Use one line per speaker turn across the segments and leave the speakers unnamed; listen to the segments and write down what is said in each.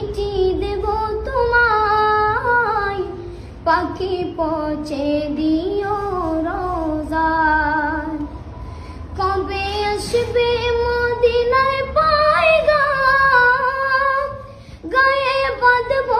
চিঠি দেব তোমায়। পাখি পচে দিও রোজার। কবে আসবে মদিনায় পাইগা গায়ে বাঁধবো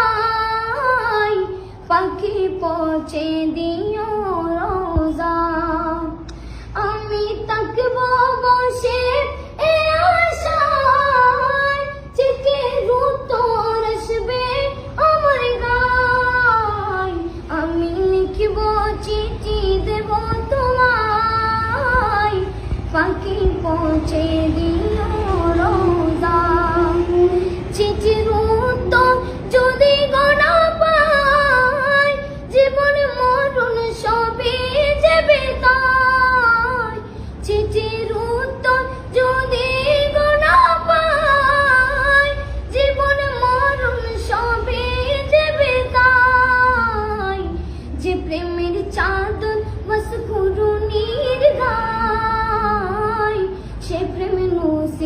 পাখি পৌঁছে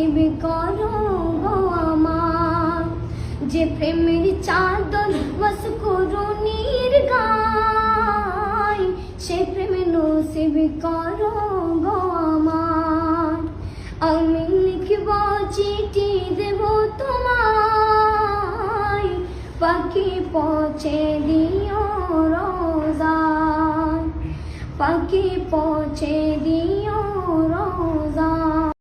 নসিব করো গো আমার। যে প্রেমের চাদর বস করুনির গায়, সে প্রেম নসিব করো গো আমার। আমি লিখব চিঠি দেব তোমায় পাখি পৌঁছে দিও রোজায় পাখি পৌঁছে দিও